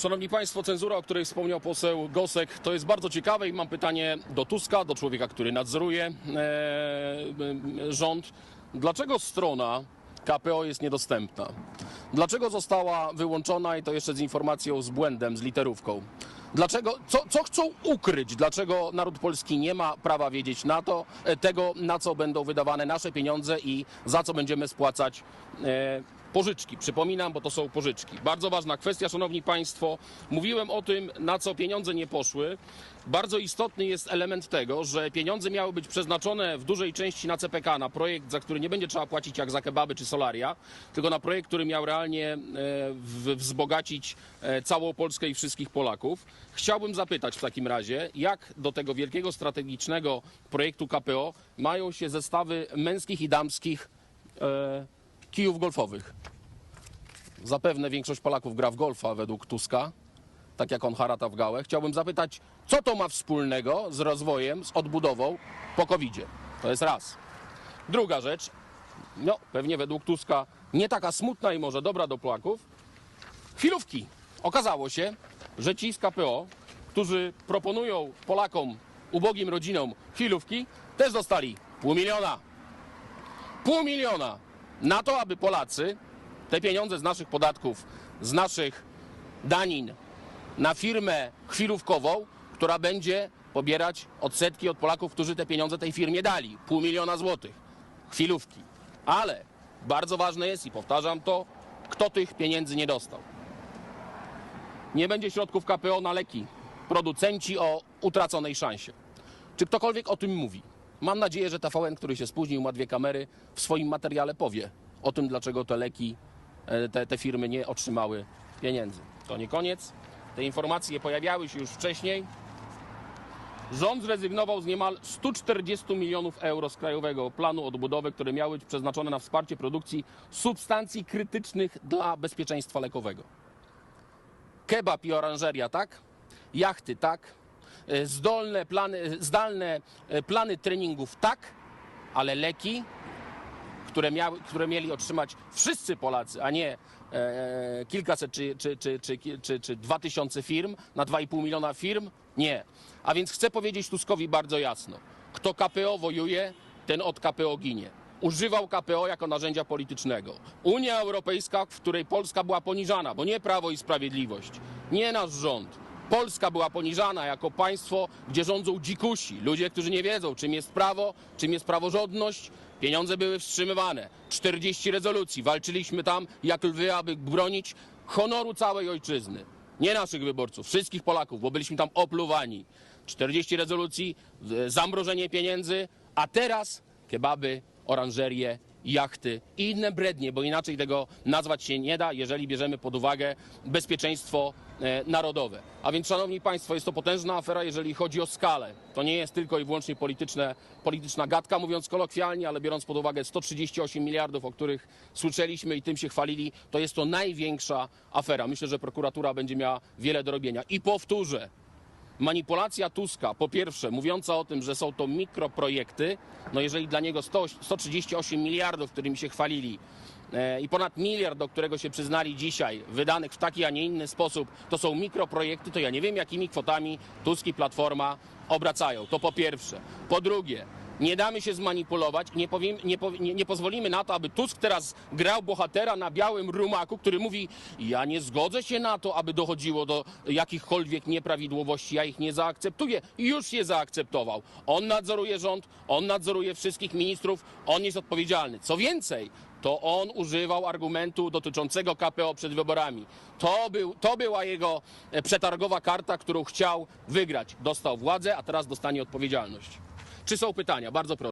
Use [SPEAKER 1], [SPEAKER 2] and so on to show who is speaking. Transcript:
[SPEAKER 1] Szanowni Państwo, cenzura, o której wspomniał poseł Gosek, to jest bardzo ciekawe i mam pytanie do Tuska, do człowieka, który nadzoruje e, e, rząd. Dlaczego strona KPO jest niedostępna? Dlaczego została wyłączona i to jeszcze z informacją z błędem, z literówką? Dlaczego, co, co chcą ukryć? Dlaczego naród polski nie ma prawa wiedzieć na to, e, tego, na co będą wydawane nasze pieniądze i za co będziemy spłacać e, pożyczki? Przypominam, bo to są pożyczki. Bardzo ważna kwestia, szanowni państwo. Mówiłem o tym, na co pieniądze nie poszły. Bardzo istotny jest element tego, że pieniądze miały być przeznaczone w dużej części na CPK, na projekt, za który nie będzie trzeba płacić jak za kebaby czy solaria, tylko na projekt, który miał realnie e, wzbogacić e, całą Polskę i wszystkich Polaków. Chciałbym zapytać w takim razie, jak do tego wielkiego strategicznego projektu KPO mają się zestawy męskich i damskich e, kijów golfowych. Zapewne większość Polaków gra w golfa według Tuska, tak jak on harata w gałę. Chciałbym zapytać, co to ma wspólnego z rozwojem, z odbudową po covid -zie? To jest raz. Druga rzecz, no pewnie według Tuska nie taka smutna i może dobra do Polaków. Chwilówki. Okazało się, że ci z KPO, którzy proponują Polakom, ubogim rodzinom chwilówki, też dostali pół miliona pół miliona na to, aby Polacy te pieniądze z naszych podatków, z naszych danin na firmę chwilówkową, która będzie pobierać odsetki od Polaków, którzy te pieniądze tej firmie dali. Pół miliona złotych. Chwilówki. Ale bardzo ważne jest i powtarzam to, kto tych pieniędzy nie dostał. Nie będzie środków KPO na leki. Producenci o utraconej szansie. Czy ktokolwiek o tym mówi? Mam nadzieję, że TVN, który się spóźnił, ma dwie kamery, w swoim materiale powie o tym, dlaczego te leki, e, te, te firmy nie otrzymały pieniędzy. To nie koniec. Te informacje pojawiały się już wcześniej. Rząd zrezygnował z niemal 140 milionów euro z Krajowego Planu Odbudowy, które miały być przeznaczone na wsparcie produkcji substancji krytycznych dla bezpieczeństwa lekowego. Kebab i oranżeria, tak? Jachty, tak? E, Zdolne plany, zdalne e, plany treningów, tak? Ale leki, które, miały, które mieli otrzymać wszyscy Polacy, a nie e, kilkaset czy, czy, czy, czy, czy, czy dwa tysiące firm na 2,5 miliona firm, nie. A więc chcę powiedzieć Tuskowi bardzo jasno. Kto KPO wojuje, ten od KPO ginie. Używał KPO jako narzędzia politycznego. Unia Europejska, w której Polska była poniżana, bo nie Prawo i Sprawiedliwość, nie nasz rząd. Polska była poniżana jako państwo, gdzie rządzą dzikusi, ludzie, którzy nie wiedzą, czym jest prawo, czym jest praworządność. Pieniądze były wstrzymywane. 40 rezolucji. Walczyliśmy tam jak lwy, aby bronić honoru całej ojczyzny. Nie naszych wyborców, wszystkich Polaków, bo byliśmy tam opluwani. 40 rezolucji, zamrożenie pieniędzy, a teraz kebaby, oranżerie, jachty i inne brednie, bo inaczej tego nazwać się nie da, jeżeli bierzemy pod uwagę bezpieczeństwo e, narodowe. A więc, szanowni państwo, jest to potężna afera, jeżeli chodzi o skalę. To nie jest tylko i wyłącznie polityczne, polityczna gadka, mówiąc kolokwialnie, ale biorąc pod uwagę 138 miliardów, o których słyszeliśmy i tym się chwalili, to jest to największa afera. Myślę, że prokuratura będzie miała wiele do robienia. I powtórzę, manipulacja Tuska, po pierwsze, mówiąca o tym, że są to mikroprojekty, no jeżeli dla niego 100, 138 miliardów, którymi się chwalili, e, i ponad miliard, do którego się przyznali dzisiaj, wydanych w taki, a nie inny sposób, to są mikroprojekty, to ja nie wiem, jakimi kwotami Tusk i Platforma obracają. To po pierwsze. Po drugie, nie damy się zmanipulować, nie, powiem, nie, powi- nie, nie pozwolimy na to, aby Tusk teraz grał bohatera na białym rumaku, który mówi: Ja nie zgodzę się na to, aby dochodziło do jakichkolwiek nieprawidłowości, ja ich nie zaakceptuję. Już je zaakceptował. On nadzoruje rząd, on nadzoruje wszystkich ministrów, on jest odpowiedzialny. Co więcej, to on używał argumentu dotyczącego KPO przed wyborami. To, był, to była jego e, przetargowa karta, którą chciał wygrać. Dostał władzę, a teraz dostanie odpowiedzialność. Czy są pytania? Bardzo proszę.